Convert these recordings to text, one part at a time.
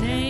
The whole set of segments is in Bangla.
name.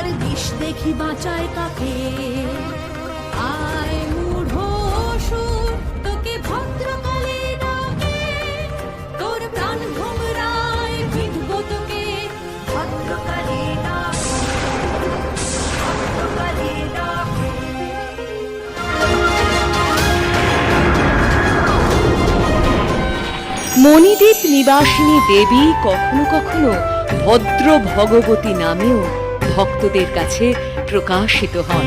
কার বিষ দেখি বাঁচায় কাকে? আয় মূঢ় তোকে মণিদ্বীপ নিবাসিনী দেবী কখনো কখনো ভদ্র ভগবতী নামেও ভক্তদের কাছে প্রকাশিত হন।